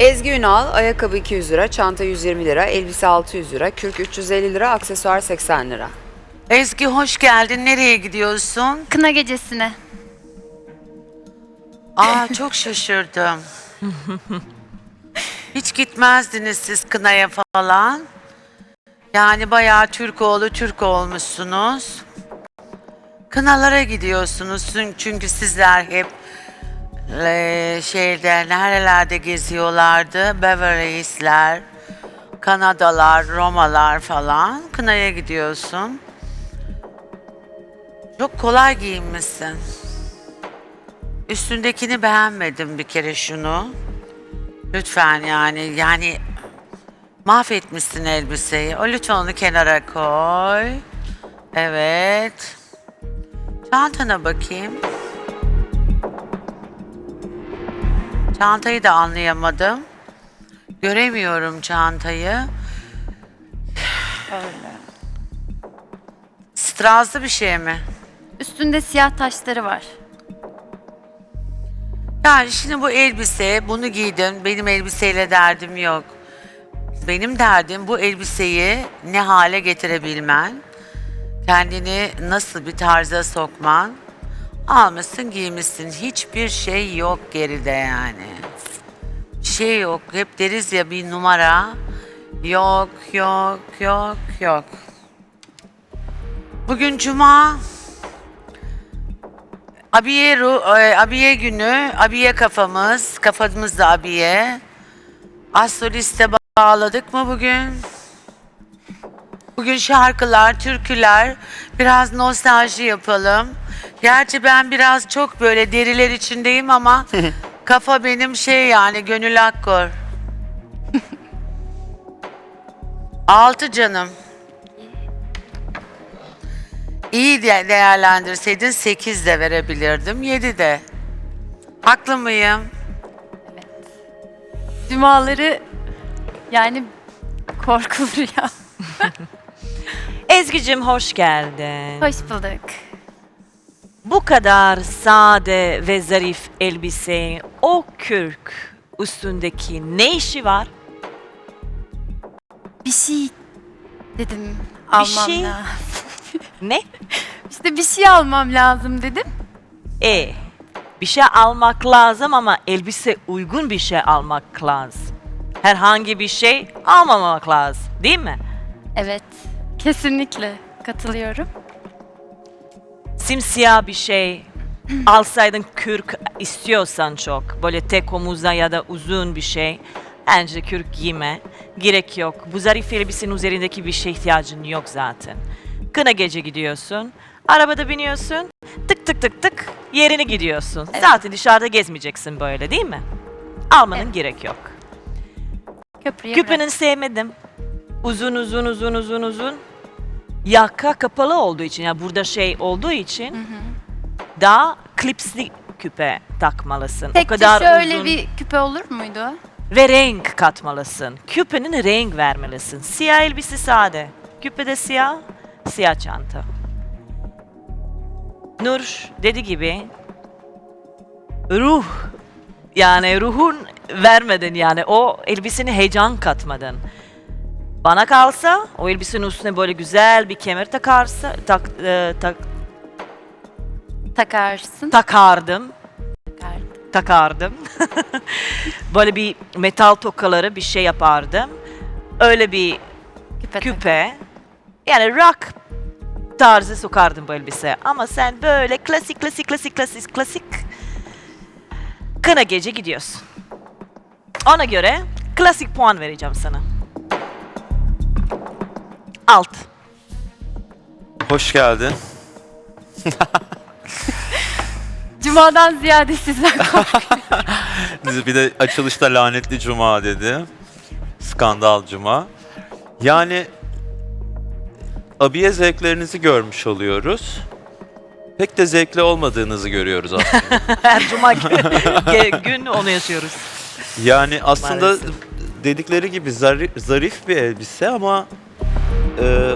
Ezgi Ünal, ayakkabı 200 lira, çanta 120 lira, elbise 600 lira, kürk 350 lira, aksesuar 80 lira. Ezgi hoş geldin. Nereye gidiyorsun? Kına gecesine. Aa çok şaşırdım. Hiç gitmezdiniz siz kınaya falan. Yani bayağı Türk oğlu Türk olmuşsunuz. Kınalara gidiyorsunuz Çün- çünkü sizler hep eee, şeyde nerelerde geziyorlardı? Beverly Kanadalar, Romalar falan. Kınaya gidiyorsun. Çok kolay giyinmişsin. Üstündekini beğenmedim bir kere şunu. Lütfen yani yani mahvetmişsin elbiseyi. O lütfen onu kenara koy. Evet. Çantana bakayım. Çantayı da anlayamadım. Göremiyorum çantayı. Strazlı bir şey mi? Üstünde siyah taşları var. Yani şimdi bu elbise, bunu giydin. Benim elbiseyle derdim yok. Benim derdim bu elbiseyi ne hale getirebilmen. Kendini nasıl bir tarza sokman. Almışsın, giymişsin. Hiçbir şey yok geride yani. Şey yok. Hep deriz ya bir numara. Yok, yok, yok, yok. Bugün cuma. Abiye, e, abiye günü, abiye kafamız, kafamız da abiye. Astroliste bağladık mı bugün? Bugün şarkılar, türküler, biraz nostalji yapalım. Gerçi ben biraz çok böyle deriler içindeyim ama kafa benim şey yani gönül akkor. Altı canım. İyi de değerlendirseydin 8 de verebilirdim. 7 de. Haklı mıyım? Cumaları yani korkulur ya. Ezgi'cim hoş geldin. Hoş bulduk. Bu kadar sade ve zarif elbise, o kürk üstündeki ne işi var? Bir şey dedim almam şey? lazım. Ne? İşte bir şey almam lazım dedim. E, bir şey almak lazım ama elbise uygun bir şey almak lazım. Herhangi bir şey almamak lazım, değil mi? Evet. Kesinlikle katılıyorum. Simsiyah bir şey alsaydın kürk istiyorsan çok. Böyle tek omuzda ya da uzun bir şey. Bence kürk giyme. Gerek yok. Bu zarif elbisenin üzerindeki bir şey ihtiyacın yok zaten. Kına gece gidiyorsun. Arabada biniyorsun. Tık tık tık tık yerine gidiyorsun. Evet. Zaten dışarıda gezmeyeceksin böyle değil mi? Almanın Evet. gerek yok. Köprüye Küpenin bırak. sevmedim. Uzun uzun uzun uzun uzun. Yaka kapalı olduğu için yani burada şey olduğu için daha klipsli küpe takmalısın. Tek o kadar şöyle uzun bir küpe olur muydu? ve renk katmalısın. Küpenin renk vermelisin. Siyah elbise sade. Küpede siyah, siyah çanta. Nur dedi gibi ruh yani ruhun vermedin yani o elbiseni heyecan katmadın. Bana kalsa o elbisenin üstüne böyle güzel bir kemer takarsa tak, e, tak, Takarsın. takardım Takardım. takardım. böyle bir metal tokaları bir şey yapardım. Öyle bir Küpe, küpe. Yani rock tarzı sokardım bu elbise. Ama sen böyle klasik klasik klasik klasik klasik kına gece gidiyorsun. Ona göre klasik puan vereceğim sana. Alt. Hoş geldin. Cuma'dan ziyade sizden Bir de açılışta lanetli cuma dedi. Skandal cuma. Yani abiye zevklerinizi görmüş oluyoruz. Pek de zevkli olmadığınızı görüyoruz aslında. Her cuma gün onu yaşıyoruz. Yani aslında Maalesef. dedikleri gibi zarif, zarif bir elbise ama e,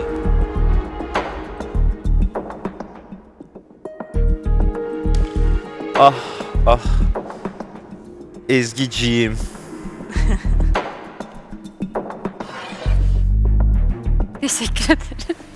Ah ah Ezgiciğim. Teşekkür ederim.